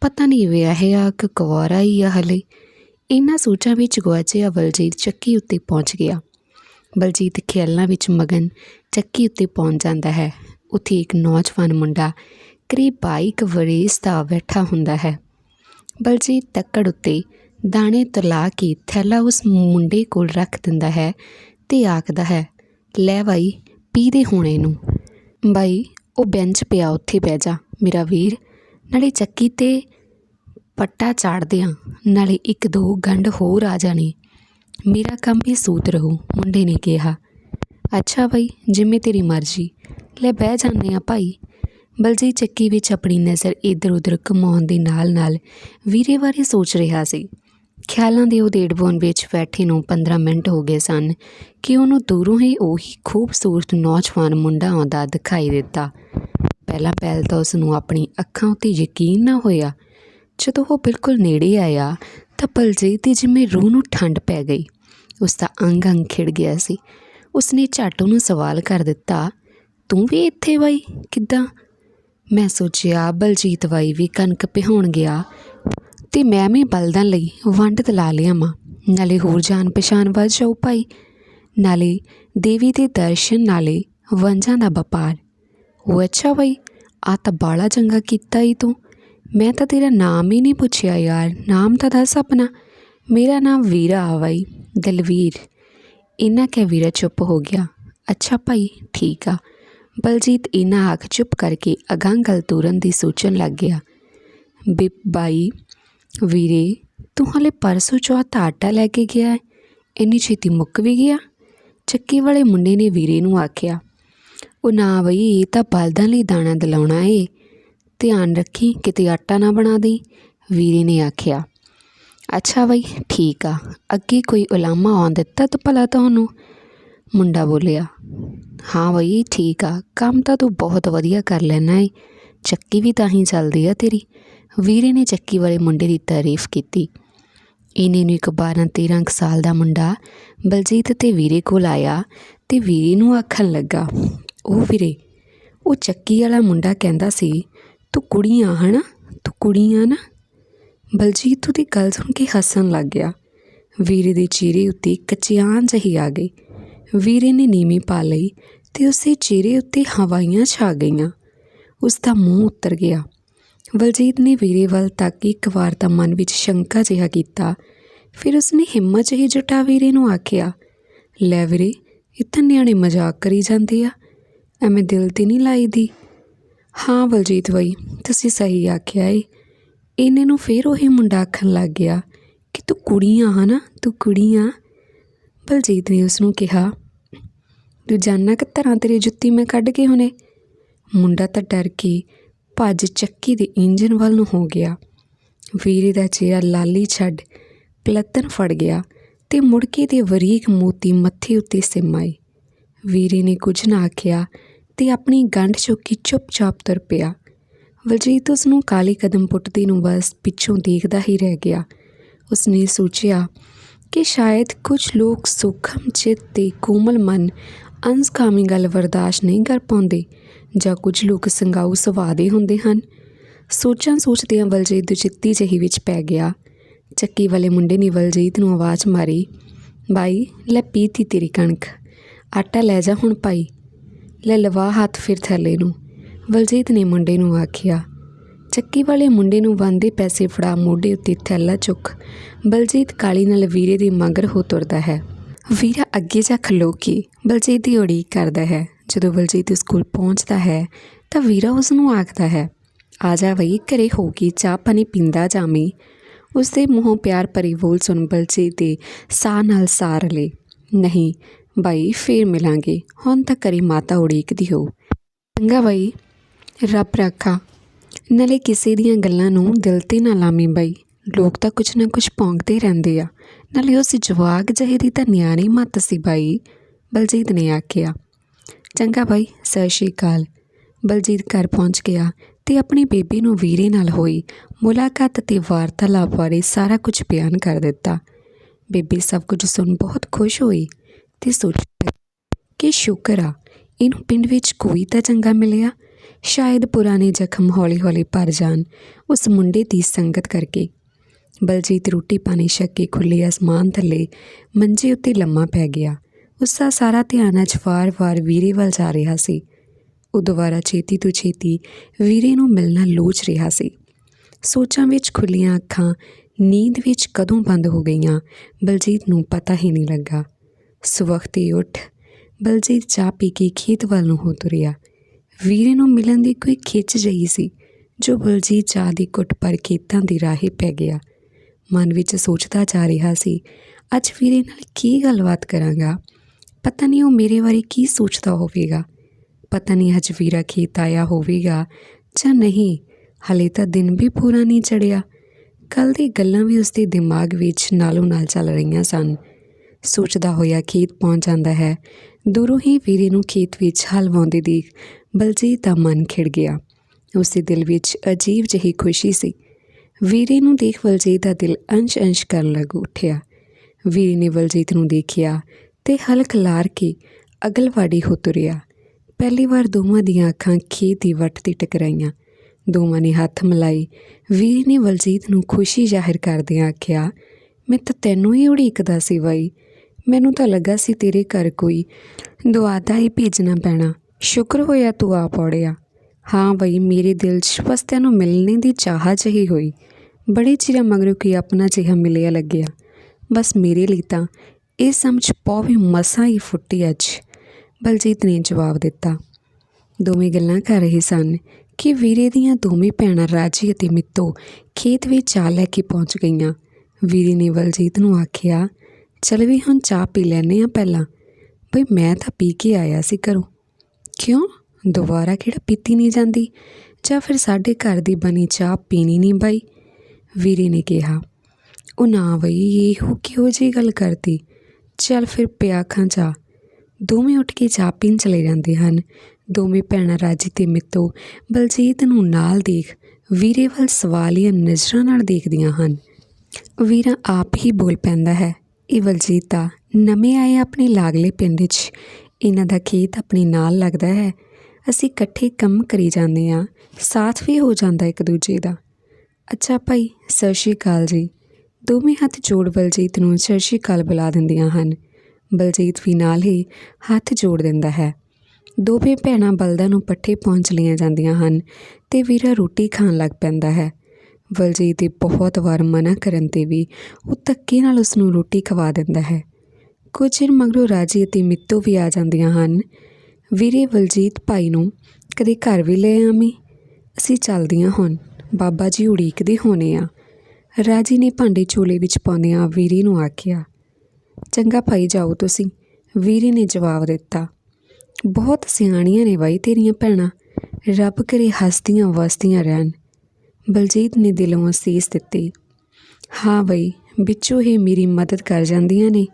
S1: ਪਤਾ ਨਹੀਂ ਵਿਆਹਿਆ ਕਿ ਕੁਆਰਾ ਹੀ ਆ ਹਲੇ। ਇਹਨਾਂ ਸੋਚਾਂ ਵਿੱਚ ਗੁਆਚਿਆ ਬਲਜੀਤ ਚੱਕੀ ਉੱਤੇ ਪਹੁੰਚ ਗਿਆ। ਬਲਜੀਤ ਖਿਆਲਾਂ ਵਿੱਚ ਮਗਨ ਚੱਕੀ ਉੱਤੇ ਪਹੁੰਚ ਜਾਂਦਾ ਹੈ। ਉੱਥੇ ਇੱਕ ਨੌਜਵਾਨ ਮੁੰਡਾ ਕਰੀਬ 22 ਕੁ ਦਾ ਬੈਠਾ ਹੁੰਦਾ ਹੈ। ਬਲਜੀਤ ਤੱਕੜ ਉੱਤੇ ਦਾਣੇ ਤਲਾ ਕੇ ਥੈਲਾ ਉਸ ਮੁੰਡੇ ਕੋਲ ਰੱਖ ਦਿੰਦਾ ਹੈ ਤੇ ਆਖਦਾ ਹੈ, ਲੈ ਬਾਈ, ਪੀ ਦੇ ਹੋਣੇ ਨੂੰ। ਬਾਈ, ਉਹ ਬੈਂਚ ਪਿਆ, ਉੱਥੇ ਬਹਿ ਜਾ, ਮੇਰਾ ਵੀਰ। ਨਾਲੇ ਚੱਕੀ ਤੇ ਪੱਟਾ ਚਾੜਦੇ ਆ, ਨਾਲੇ ਇੱਕ ਦੋ ਗੰਢ ਹੋਰ ਆ ਜਾਣੀ। ਮੇਰਾ ਕੰਮ ਵੀ ਸੂਤ ਰਹੂ, ਮੁੰਡੇ ਨੇ ਕਿਹਾ। ਅੱਛਾ ਬਾਈ, ਜਿਵੇਂ ਤੇਰੀ ਮਰਜ਼ੀ। ਲੈ ਬਹਿ ਜਾਂਦੇ ਆ ਭਾਈ। ਬਲਜੀਤ ਚੱਕੀ ਵਿੱਚ ਆਪਣੀ ਨਜ਼ਰ ਇੱਧਰ ਉੱਧਰ ਘੁਮਾਉਣ ਦੇ ਨਾਲ ਨਾਲ ਵੀਰੇ ਬਾਰੇ ਸੋਚ ਰਿਹਾ ਸੀ। ਖਿਆਲਾਂ ਦੇ ਉਧੇੜਬੋਨ ਵਿੱਚ ਬੈਠੇ ਨੂੰ 15 ਮਿੰਟ ਹੋ ਗਏ ਸਨ ਕਿ ਉਹਨੂੰ ਦੂਰੋਂ ਹੀ ਉਹੀ ਖੂਬਸੂਰਤ ਨੌਜਵਾਨ ਮੁੰਡਾ ਆਉਂਦਾ ਦਿਖਾਈ ਦਿੱਤਾ। ਪਹਿਲਾਂ ਪਹਿਲ ਤਾਂ ਉਸ ਨੂੰ ਆਪਣੀ ਅੱਖਾਂ ਉੱਤੇ ਯਕੀਨ ਨਾ ਹੋਇਆ। ਜਦੋਂ ਉਹ ਬਿਲਕੁਲ ਨੇੜੇ ਆਇਆ ਤਾਂ ਬਲਜੀਤ ਦੀ ਜਿਵੇਂ ਰੂਹ ਨੂੰ ਠੰਡ ਪੈ ਗਈ। ਉਸ ਦਾ ਅੰਗ ਅੰਗ ਖਿੜ ਗਿਆ ਸੀ। ਉਸਨੇ ਝੱਟ ਨੂੰ ਸਵਾਲ ਕਰ ਦਿੱਤਾ, ਤੂੰ ਵੀ ਇੱਥੇ ਬਾਈ? ਕਿੱਦਾਂ? ਮੈਂ ਸੋਚਿਆ, ਬਲਜੀਤ ਬਾਈ ਵੀ ਕਣਕ ਪਿਹਾਉਣ ਗਿਆ। ਤੇ ਮੈਂ ਵੀ ਬਲਦਾਂ ਲਈ ਵੰਡ ਤਲਾ ਲਿਆ ਮਾਂ। ਨਾਲੇ ਹੋਰ ਜਾਣ ਪਛਾਣ ਵੱਧ ਜਾਊ ਭਾਈ। ਨਾਲੇ ਦੇਵੀ ਦੇ ਦਰਸ਼ਨ, ਨਾਲੇ ਵੰਜਾਂ ਦਾ ਵਪਾਰ। ਉਹ ਅੱਛਾ ਬਾਈ ਆ ਤਾਂ ਬਾਲਾ ਚੰਗਾ ਕੀਤਾ ਈ ਤੂੰ। ਮੈਂ ਤਾਂ ਤੇਰਾ ਨਾਮ ਹੀ ਨਹੀਂ ਪੁੱਛਿਆ ਯਾਰ, ਨਾਮ ਤਾਂ ਦੱਸ ਆਪਣਾ। ਮੇਰਾ ਨਾਮ ਵੀਰਾ ਆ ਬਾਈ, ਦਲਵੀਰ। ਇਹਨਾਂ ਕਹਿ ਵੀਰਾ ਚੁੱਪ ਹੋ ਗਿਆ। ਅੱਛਾ ਭਾਈ, ਠੀਕ ਆ। ਬਲਜੀਤ ਇਹਨਾਂ ਅੱਖ ਚੁੱਪ ਕਰਕੇ ਅਗਾਂਹ ਗੱਲ ਤੁਰਨ ਦੀ ਸੋਚਣ ਲੱਗ ਗਿਆ। ਬਿਪ ਬਾਈ ਵੀਰੇ ਤੂੰ ਹਲੇ ਪਰਸੋਂ ਚੌਥ ਆਟਾ ਲੈ ਕੇ ਗਿਆ ਹੈ। ਇੰਨੀ ਛੇਤੀ ਮੁੱਕ ਵੀ ਗਿਆ? ਚੱਕੀ ਵਾਲੇ ਮੁੰਡੇ ਨੇ ਵੀਰੇ ਨੂੰ ਆਖਿਆ, ਉਹ ਨਾ ਬਈ, ਇਹ ਤਾਂ ਬਲਦਾਂ ਲਈ ਦਾਣਾ ਦਿਲਾਉਣਾ ਏ। ਧਿਆਨ ਰੱਖੀ, ਕਿਤੇ ਆਟਾ ਨਾ ਬਣਾ ਦੇ ਵੀਰੇ ਨੇ ਆਖਿਆ, ਅੱਛਾ ਬਈ, ਠੀਕ ਆ। ਅੱਗੇ ਕੋਈ ਉਲਾਮਾ ਆਉਣ ਦਿੱਤਾ ਤਾਂ ਭਲਾ ਤੁਹਾਨੂੰ? ਮੁੰਡਾ ਬੋਲਿਆ, ਹਾਂ ਬਈ, ਠੀਕ ਆ। ਕੰਮ ਤਾਂ ਤੂੰ ਬਹੁਤ ਵਧੀਆ ਕਰ ਲੈਣਾ ਏ। ਚੱਕੀ ਵੀ ਤਾਂ ਹੀ ਚੱਲਦੀ ਆ ਤੇਰੀ। ਵੀਰੇ ਨੇ ਚੱਕੀ ਵਾਲੇ ਮੁੰਡੇ ਦੀ ਤਾਰੀਫ ਕੀਤੀ। ਇਹਨੇ ਨੂੰ ਇੱਕ 12 13 ਕੁ ਸਾਲ ਦਾ ਮੁੰਡਾ ਬਲਜੀਤ ਤੇ ਵੀਰੇ ਕੋਲ ਆਇਆ ਤੇ ਵੀਰੇ ਨੂੰ ਆਖਣ ਲੱਗਾ, ਉਹ ਵੀਰੇ, ਉਹ ਚੱਕੀ ਵਾਲਾ ਮੁੰਡਾ ਕਹਿੰਦਾ ਸੀ, ਤੂੰ ਕੁੜੀਆਂ ਹਨਾ? ਤੂੰ ਕੁੜੀਆਂ ਨਾ? ਬਲਜੀਤ ਉਹਦੀ ਗੱਲ ਸੁਣ ਕੇ ਹੱਸਣ ਲੱਗ ਗਿਆ। ਵੀਰੇ ਦੇ ਚਿਹਰੇ ਉੱਤੇ ਕਚਿਆਨ ਜਹੀ ਆ ਗਈ। ਵੀਰੇ ਨੇ ਨੀਮੀ ਪਾ ਲਈ ਤੇ ਉਸੇ ਚਿਹਰੇ ਉੱਤੇ ਹਵਾਈਆਂ ਛਾ ਗਈਆਂ। ਉਸ ਦਾ ਮੂੰਹ ਉੱਤਰ ਗਿਆ। ਬਲਜੀਤ ਨੇ ਵੀਰੇ ਵੱਲ ਤੱਕ ਇੱਕ ਵਾਰ ਤਾਂ ਮਨ ਵਿੱਚ ਸ਼ੰਕਾ ਜਿਹਾ ਕੀਤਾ। ਫਿਰ ਉਸਨੇ ਹਿੰਮਤ ਜਿਹੀ ਜੁਟਾ ਵੀਰੇ ਨੂੰ ਆਖਿਆ, ਲੈ ਵੀਰੇ ਇਹ ਨਿਆਣੇ ਮਜ਼ਾਕ ਕਰੀ ਜਾਂਦੇ ਆ। ਐਵੇਂ ਦਿਲ ਤੇ ਨਹੀਂ ਲਾਈਦੀ? ਹਾਂ ਬਲਜੀਤ ਬਾਈ, ਤੁਸੀਂ ਸਹੀ ਆਖਿਆ ਏ। ਇਹਨੇ ਨੂੰ ਫੇਰ ਉਹੀ ਮੁੰਡਾ ਆਖਣ ਲੱਗ ਗਿਆ ਕਿ ਤੂੰ ਕੁੜੀਆਂ ਹਨਾ? ਤੂੰ ਕੁੜੀਆਂ ਬਲਜੀਤ ਨੇ ਉਸ ਨੂੰ ਕਿਹਾ ਤੂੰ ਜਾਨਣਾ ਕਿ ਤਰ੍ਹਾਂ ਤੇਰੀ ਜੁੱਤੀ ਮੈਂ ਕੱਢ ਕੇ ਹੁਣੇ? ਮੁੰਡਾ ਤਾਂ ਡਰ ਕੇ ਭੱਜ ਚੱਕੀ ਦੇ ਇੰਜਨ ਵੱਲ ਨੂੰ ਹੋ ਗਿਆ। ਵੀਰੇ ਦਾ ਚਿਹਰਾ ਲਾਲੀ ਛੱਡ ਪਲੱਤਨ ਫੜ ਗਿਆ ਤੇ ਮੁੜਕੇ ਦੇ ਵਰੀਕ ਮੋਤੀ ਮੱਥੇ ਉੱਤੇ ਸਿਮਾਏ ਵੀਰੇ ਨੇ ਕੁਝ ਨਾ ਆਖਿਆ ਤੇ ਆਪਣੀ ਗੰਢ ਚੁੱਕੀ ਚੁੱਪਚਾਪ ਤੁਰ ਪਿਆ। ਵਲਜੀਤ ਉਸ ਨੂੰ ਕਾਲੀ ਕਦਮ ਪੁੱਟਦੀ ਨੂੰ ਬਸ ਪਿੱਛੋਂ ਦੇਖਦਾ ਹੀ ਰਹਿ ਗਿਆ। ਉਸਨੇ ਸੋਚਿਆ ਕਿ ਸ਼ਾਇਦ ਕੁਝ ਲੋਕ ਸੂਖਮ ਚਿੱਤ ਤੇ ਕੋਮਲ ਮਨ ਅੰਸਕਾਮੀ ਗੱਲ ਬਰਦਾਸ਼ਤ ਨਹੀਂ ਕਰ ਪਾਉਂਦੇ। ਜਾਂ ਕੁਝ ਲੋਕ ਸੰਗਾਊ ਸੁਭਾਅ ਦੇ ਹੁੰਦੇ ਹਨ। ਸੋਚਾਂ ਸੋਚਦਿਆਂ ਬਲਜੀਤ ਦੁਚਿੱਤੀ ਜਿਹੀ ਵਿੱਚ ਪੈ ਗਿਆ। ਚੱਕੀ ਵਾਲੇ ਮੁੰਡੇ ਨੇ ਬਲਜੀਤ ਨੂੰ ਆਵਾਜ਼ ਮਾਰੀ, ਬਾਈ, ਲੈ ਪੀਤੀ ਤੇਰੀ ਕਣਕ। ਆਟਾ ਲੈ ਜਾ ਹੁਣ ਭਾਈ। ਲੈ ਲਵਾ ਹੱਥ ਫਿਰ ਥੱਲੇ ਨੂੰ। ਬਲਜੀਤ ਨੇ ਮੁੰਡੇ ਨੂੰ ਆਖਿਆ, ਚੱਕੀ ਵਾਲੇ ਮੁੰਡੇ ਨੂੰ ਬੰਦੇ ਪੈਸੇ ਫੜਾ ਮੋਢੇ ਉੱਤੇ ਥੈਲਾ ਚੁੱਕ। ਬਲਜੀਤ ਕਾਲੀ ਨਾਲ ਵੀਰੇ ਦੇ ਮਗਰ ਹੋ ਤੁਰਦਾ ਹੈ। ਵੀਰਾ ਅੱਗੇ ਜਾ ਖਲੋ ਕੇ ਬਲਜੀਤ ਦੀ ਉਡੀਕ ਕਰਦਾ ਹੈ। ਜਦੋਂ ਬਲਜੀਤ ਸਕੂਲ ਪਹੁੰਚਦਾ ਹੈ, ਤਾਂ ਵੀਰਾ ਉਸ ਨੂੰ ਆਖਦਾ ਹੈ, ਆ ਜਾ ਬਈ, ਘਰੇ ਹੋ ਕੇ ਚਾਹ ਪਾਣੀ ਪੀਂਦਾ ਜਾਮੀ ਉਸ ਦੇ ਮੂੰਹੋਂ ਪਿਆਰ ਭਰੀ ਬੋਲ ਸੁਣ ਬਲਜੀਤ ਦੇ ਸਾਹ ਨਾਲ ਸਾਰ ਲੇ। ਨਹੀਂ, ਬਾਈ, ਫੇਰ ਮਿਲਾਂਗੇ। ਹੁਣ ਤਾਂ ਕਰੀ ਮਾਤਾ ਉਡੀਕਦੀ ਹੋ। ਚੰਗਾ ਬਾਈ, ਰੱਬ ਰੱਖਾ। ਨਾਲੇ ਕਿਸੇ ਦੀਆਂ ਗੱਲਾਂ ਨੂੰ ਦਿਲ ਤੇ ਨਾ ਲਾਮੀ ਬਾਈ। ਲੋਕ ਤਾਂ ਕੁਛ ਨਾ ਕੁਛ ਭੌਂਕਦੇ ਰਹਿੰਦੇ ਆ। ਨਾਲੇ ਉਸ ਜਵਾਗ ਜਹੇ ਦੀ ਤਾਂ ਨਿਆਣੀ ਮੱਤ ਸੀ ਬਾਈ, ਬਲਜੀਤ ਨੇ ਆਖਿਆ। ਚੰਗਾ ਬਾਈ, ਸਤਿ ਸ਼੍ਰੀ ਅਕਾਲ। ਬਲਜੀਤ ਘਰ ਪਹੁੰਚ ਗਿਆ ਤੇ ਆਪਣੀ ਬੇਬੀ ਨੂੰ ਵੀਰੇ ਨਾਲ ਹੋਈ ਮੁਲਾਕਾਤ ਤੇ ਵਾਰਤਾਲਾਪ ਬਾਰੇ ਸਾਰਾ ਕੁਝ ਬਿਆਨ ਕਰ ਦਿੱਤਾ। ਬੇਬੇ ਸਭ ਕੁਝ ਸੁਣ ਬਹੁਤ ਖੁਸ਼ ਹੋਈ ਤੇ ਸੋਚਿਆ ਕਿ ਸ਼ੁਕਰ ਆ, ਇਹਨੂੰ ਪਿੰਡ ਵਿੱਚ ਕੋਈ ਤਾਂ ਚੰਗਾ ਮਿਲਿਆ। ਸ਼ਾਇਦ ਪੁਰਾਣੇ ਜ਼ਖਮ ਹੌਲੀ-ਹੌਲੀ ਭਰ ਜਾਣ ਉਸ ਮੁੰਡੇ ਦੀ ਸੰਗਤ ਕਰਕੇ। ਬਲਜੀਤ ਰੋਟੀ ਪਾਣੀ ਛੱਕ ਕੇ ਖੁੱਲੇ ਅਸਮਾਨ ਥੱਲੇ ਮੰਜੇ ਉੱਤੇ ਲੰਮਾ ਪੈ ਗਿਆ। ਉਸ ਦਾ ਸਾਰਾ ਧਿਆਨ ਅੱਜ ਵਾਰ-ਵਾਰ ਵੀਰੇ ਵੱਲ ਜਾ ਰਿਹਾ ਸੀ। ਉਹ ਦੁਬਾਰਾ ਛੇਤੀ ਤੋਂ ਛੇਤੀ ਵੀਰੇ ਨੂੰ ਮਿਲਣਾ ਲੋਚ ਰਿਹਾ ਸੀ। ਸੋਚਾਂ ਵਿੱਚ ਖੁੱਲੀਆਂ ਅੱਖਾਂ, ਨੀਂਦ ਵਿੱਚ ਕਦੋਂ ਬੰਦ ਹੋ ਗਈਆਂ, ਬਲਜੀਤ ਨੂੰ ਪਤਾ ਹੀ ਨਹੀਂ ਲੱਗਾ। ਸਵਖਤੇ ਉੱਠ, ਬਲਜੀਤ ਚਾਹ ਪੀ ਕੇ ਖੇਤ ਵੱਲ ਨੂੰ ਹੋ ਤੁਰਿਆ। ਵੀਰੇ ਨੂੰ ਮਿਲਣ ਦੀ ਕੋਈ ਖਿੱਚ ਜਈ ਸੀ, ਜੋ ਬਲਜੀਤ ਚਾਹ ਦੀ ਕੁੱਟ ਪਰ ਖੇਤਾਂ ਦੀ ਰਾਹੇ ਪੈ ਗਿਆ। ਮਨ ਵਿੱਚ ਸੋਚਦਾ ਜਾ ਰਿਹਾ ਸੀ, ਅੱਜ ਵੀਰੇ ਨਾਲ ਕੀ ਗੱਲਬਾਤ ਕਰਾਂਗਾ? ਪਤਾ ਨਹੀਂ ਉਹ ਮੇਰੇ ਬਾਰੇ ਕੀ ਸੋਚਦਾ ਹੋਵੇਗਾ। ਪਤਾ ਨਹੀਂ ਅੱਜ ਵੀਰਾ ਖੇਤ ਆਇਆ ਹੋਵੇਗਾ ਜਾਂ ਨਹੀਂ। ਹਲੇ ਤਾਂ ਦਿਨ ਵੀ ਪੂਰਾ ਨਹੀਂ ਚੜਿਆ। ਕੱਲ ਦੀ ਗੱਲਾਂ ਵੀ ਉਸਦੇ ਦਿਮਾਗ ਵਿੱਚ ਨਾਲੋਂ ਨਾਲ ਚੱਲ ਰਹੀਆਂ ਸਨ। ਸੋਚਦਾ ਹੋਇਆ ਖੇਤ ਪਹੁੰਚ ਜਾਂਦਾ ਹੈ। ਦੂਰੋਂ ਹੀ ਵੀਰੇ ਨੂੰ ਖੇਤ ਵਿੱਚ ਹਲ ਵਾਉਂਦੇ ਦੇਖ ਬਲਜੀਤ ਦਾ ਮਨ ਖਿੜ ਗਿਆ। ਉਸਦੇ ਦਿਲ ਵਿੱਚ ਅਜੀਬ ਜਿਹੀ ਖੁਸ਼ੀ ਸੀ। ਵੀਰੇ ਨੂੰ ਦੇਖ ਬਲਜੀਤ ਦਾ ਦਿਲ ਅੰਸ਼-ਅੰਸ਼ ਕਰਨ ਲੱਗ ਉੱਠਿਆ। ਵੀਰੇ ਨੇ ਬਲਜੀਤ ਨੂੰ ਦੇਖਿਆ। ਤੇ ਹਲਕ ਲਾਰ ਕੇ ਅਗਲਵਾੜੀ ਹੋ ਤੁਰਿਆ। ਪਹਿਲੀ ਵਾਰ ਦੋਵਾਂ ਦੀਆਂ ਅੱਖਾਂ ਖੇਤ ਦੀ ਵੱਟ ਤੇ ਟਕਰਾਈਆਂ। ਦੋਵਾਂ ਨੇ ਹੱਥ ਮਿਲਾਈ। ਵੀਰ ਨੇ ਵਲਜੀਤ ਨੂੰ ਖੁਸ਼ੀ ਜ਼ਾਹਿਰ ਕਰਦਿਆਂ ਆਖਿਆ, ਮੈਂ ਤਾਂ ਤੈਨੂੰ ਹੀ ਉਡੀਕਦਾ ਸੀ ਬਾਈ। ਮੈਨੂੰ ਤਾਂ ਲੱਗਾ ਸੀ ਤੇਰੇ ਘਰ ਕੋਈ ਦੁਆਦਾ ਹੀ ਭੇਜਣਾ ਪੈਣਾ। ਸ਼ੁਕਰ ਹੋਇਆ ਤੂੰ ਆ ਪੜਿਆ ਹਾਂ ਬਈ, ਮੇਰੇ ਦਿਲ 'ਚ ਬਸ ਤੈਨੂੰ ਮਿਲਣੇ ਦੀ ਚਾਹ ਜਿਹੀ ਹੋਈ। ਬੜੇ ਚਿਰਾਂ ਮਗਰੋਂ ਕੀ ਆਪਣਾ ਜਿਹਾ ਮਿਲਿਆ ਲੱਗਿਆ। ਬਸ ਮੇਰੇ ਲਈ ਤਾਂ ਇਹ ਸਮਝ ਪੌ ਵੀ ਮਸਾਂ ਹੀ ਫੁੱਟੀ ਅੱਜ। ਬਲਜੀਤ ਨੇ ਜਵਾਬ ਦਿੱਤਾ, ਦੋਵੇਂ ਗੱਲਾਂ ਕਰ ਰਹੇ ਸਨ ਕਿ ਵੀਰੇ ਦੀਆਂ ਦੋਵੇਂ ਭੈਣਾਂ ਰਾਜੀ ਅਤੇ ਮਿੱਤੋ ਖੇਤ ਵਿੱਚ ਚਾਹ ਲੈ ਕੇ ਪਹੁੰਚ ਗਈਆਂ। ਵੀਰੇ ਨੇ ਬਲਜੀਤ ਨੂੰ ਆਖਿਆ, ਚਲ ਵੀ ਹੁਣ ਚਾਹ ਪੀ ਲੈਨੇ ਆ ਪਹਿਲਾਂ। ਬਈ ਮੈਂ ਤਾਂ ਪੀ ਕੇ ਆਇਆ ਸੀ ਘਰੋਂ। ਕਿਉਂ? ਦੁਬਾਰਾ ਕਿਹੜਾ ਪੀਤੀ ਨਹੀਂ ਜਾਂਦੀ? ਜਾਂ ਫਿਰ ਸਾਡੇ ਘਰ ਦੀ ਬਣੀ ਚਾਹ ਪੀਣੀ ਨਹੀਂ ਬਾਈ? ਵੀਰੇ ਨੇ ਕਿਹਾ, ਉਹ ਨਾ ਬਈ, ਇਹੋ ਕਿਹੋ ਜੀ ਗੱਲ ਕਰਦੀ? ਚੱਲ ਫਿਰ ਪਿਆ ਖਾਂ ਚਾਹ ਦੋਵੇਂ ਉੱਠ ਕੇ ਚਾਹ ਪੀਣ ਚਲੇ ਜਾਂਦੇ ਹਨ। ਦੋਵੇਂ ਭੈਣਾਂ ਰਾਜੀ ਤੇ ਮਿੱਤੋ, ਬਲਜੀਤ ਨੂੰ ਨਾਲ ਦੇਖ ਵੀਰੇ ਵੱਲ ਸਵਾਲੀਆ ਨਜ਼ਰਾਂ ਨਾਲ ਦੇਖਦੀਆਂ ਹਨ। ਵੀਰਾ ਆਪ ਹੀ ਬੋਲ ਪੈਂਦਾ ਹੈ, ਇਹ ਬਲਜੀਤ ਦਾ ਨਵੇਂ ਆਏ ਆਪਣੇ ਲਾਗਲੇ ਪਿੰਡ 'ਚ। ਇਹਨਾਂ ਦਾ ਖੇਤ ਆਪਣੇ ਨਾਲ ਲੱਗਦਾ ਹੈ। ਅਸੀਂ ਇਕੱਠੇ ਕੰਮ ਕਰੀ ਜਾਂਦੇ ਆ ਸਾਥ ਵੀ ਹੋ ਜਾਂਦਾ ਇੱਕ ਦੂਜੇ ਦਾ। ਅੱਛਾ ਭਾਈ, ਸਤਿ ਸ਼੍ਰੀ ਅਕਾਲ ਜੀ। ਦੋਵੇਂ ਹੱਥ ਜੋੜ ਬਲਜੀਤ ਨੂੰ ਸਤਿ ਸ਼੍ਰੀ ਅਕਾਲ ਬੁਲਾ ਦਿੰਦੀਆਂ ਹਨ। ਬਲਜੀਤ ਵੀ ਨਾਲ ਹੀ ਹੱਥ ਜੋੜ ਦਿੰਦਾ ਹੈ। ਦੋਵੇਂ ਭੈਣਾਂ ਬਲਦਾਂ ਨੂੰ ਪੱਠੇ ਪਹੁੰਚ ਲਈਆਂ ਜਾਂਦੀਆਂ ਹਨ ਤੇ ਵੀਰਾ ਰੋਟੀ ਖਾਣ ਲੱਗ ਪੈਂਦਾ ਹੈ। ਬਲਜੀਤ ਦੇ ਬਹੁਤ ਵਾਰ ਮਨਾ ਕਰਨ ਤੇ ਵੀ ਉਹ ਧੱਕੇ ਨਾਲ ਉਸ ਨੂੰ ਰੋਟੀ ਖਵਾ ਦਿੰਦਾ ਹੈ। ਕੁਝ ਚਿਰ ਮਗਰੋਂ ਰਾਜੀ ਅਤੇ ਮਿੱਤੋ ਵੀ ਆ ਜਾਂਦੀਆਂ ਹਨ। ਵੀਰੇ ਬਲਜੀਤ ਭਾਈ ਨੂੰ ਕਦੇ ਘਰ ਵੀ ਲੈ ਆਵੀਂ? ਅਸੀਂ ਚੱਲਦੀਆਂ ਹੁਣ। ਬਾਬਾ ਜੀ ਉਡੀਕਦੇ ਹੋਣੇ ਆ। ਰਾਜੀ ਨੇ ਭਾਂਡੇ ਚੋਲੇ ਵਿੱਚ ਪਾਉਂਦਿਆਂ ਵੀਰੇ ਨੂੰ ਆਖਿਆ, ਚੰਗਾ ਭਾਈ, ਜਾਓ ਤੁਸੀਂ। ਵੀਰੇ ਨੇ ਜਵਾਬ ਦਿੱਤਾ, ਬਹੁਤ ਸਿਆਣੀਆਂ ਨੇ ਬਾਈ ਤੇਰੀਆਂ ਭੈਣਾਂ। ਰੱਬ ਕਰੇ ਹੱਸਦੀਆਂ ਵਸਦੀਆਂ ਰਹਿਣ। ਬਲਜੀਤ ਨੇ ਦਿਲੋਂ ਅਸੀਸ ਦਿੱਤੀ, ਹਾਂ ਬਈ, ਵਿੱਚੋਂ ਹੀ ਮੇਰੀ ਮਦਦ ਕਰ ਜਾਂਦੀਆਂ ਨੇ।